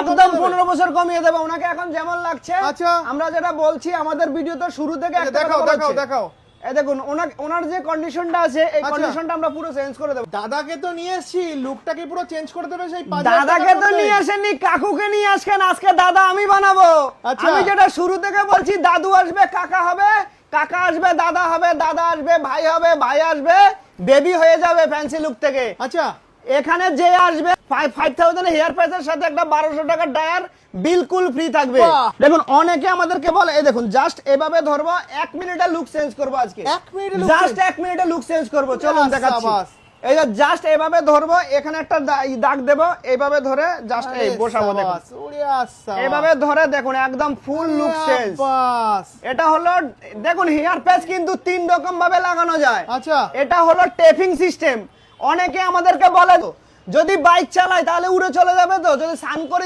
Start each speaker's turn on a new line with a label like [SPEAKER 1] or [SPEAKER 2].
[SPEAKER 1] একদম
[SPEAKER 2] কমিয়ে দেবে?
[SPEAKER 1] পনেরো বছর কমিয়ে দেবে ওনাকে এখন যেমন লাগছে
[SPEAKER 2] আচ্ছা।
[SPEAKER 1] আমরা যেটা বলছি আমাদের ভিডিওতে শুরু থেকে
[SPEAKER 2] আচ্ছা,
[SPEAKER 1] একটা
[SPEAKER 2] দেখাও দেখাও দেখাও
[SPEAKER 1] এই দেখুন ওনার ওনার যে কন্ডিশনটা আছে এই। কন্ডিশনটা আমরা পুরো চেঞ্জ করে দেবো
[SPEAKER 2] দাদাকে তো নিয়ে এসছি লুকটাকে পুরো চেঞ্জ করে দেবে সেই
[SPEAKER 1] দাদাকে তো নিয়ে আসেননি কাকুকে নিয়ে আসেন আজকে দাদা আমি বানাবো
[SPEAKER 2] আচ্ছা।
[SPEAKER 1] আমি যেটা শুরু থেকে বলছি দাদু আসবে কাকা হবে কাকা আসবে দাদা হবে দাদা আসবে ভাই হবে ভাই আসবে বেবি হয়ে যাবে ফ্যান্সি লুক থেকে
[SPEAKER 2] আচ্ছা
[SPEAKER 1] এখানে যে আসবে ফাইভ থাউজেন্ড হেয়ার প্যাচের সাথে একটা বারোশো টাকার ডায়ার বিলকুল ফ্রি থাকবে। দেখুন অনেকে আমাদেরকে বলে এই দেখুন জাস্ট এভাবে ধরবো এক মিনিটে লুক চেঞ্জ করব আজকে। জাস্ট? এক মিনিটে লুক চেঞ্জ করব চলুন দেখাচ্ছি। এই যে জাস্ট এভাবে ধরবো এখানে একটা দাগ দেবো এইভাবে ধরে জাস্ট এই বসাবো দেখুন।
[SPEAKER 2] ওরে
[SPEAKER 1] ধরে দেখুন একদম ফুল লুক চেঞ্জ এটা হলো দেখুন হেয়ার প্যাচ কিন্তু তিন রকম ভাবে লাগানো যায়।
[SPEAKER 2] আচ্ছা।
[SPEAKER 1] এটা হলো টেপিং সিস্টেম অনেকে আমাদেরকে বলে তো, যদি বাইক চালায় তাহলে উড়ে চলে যাবে তো, যদি স্নান করে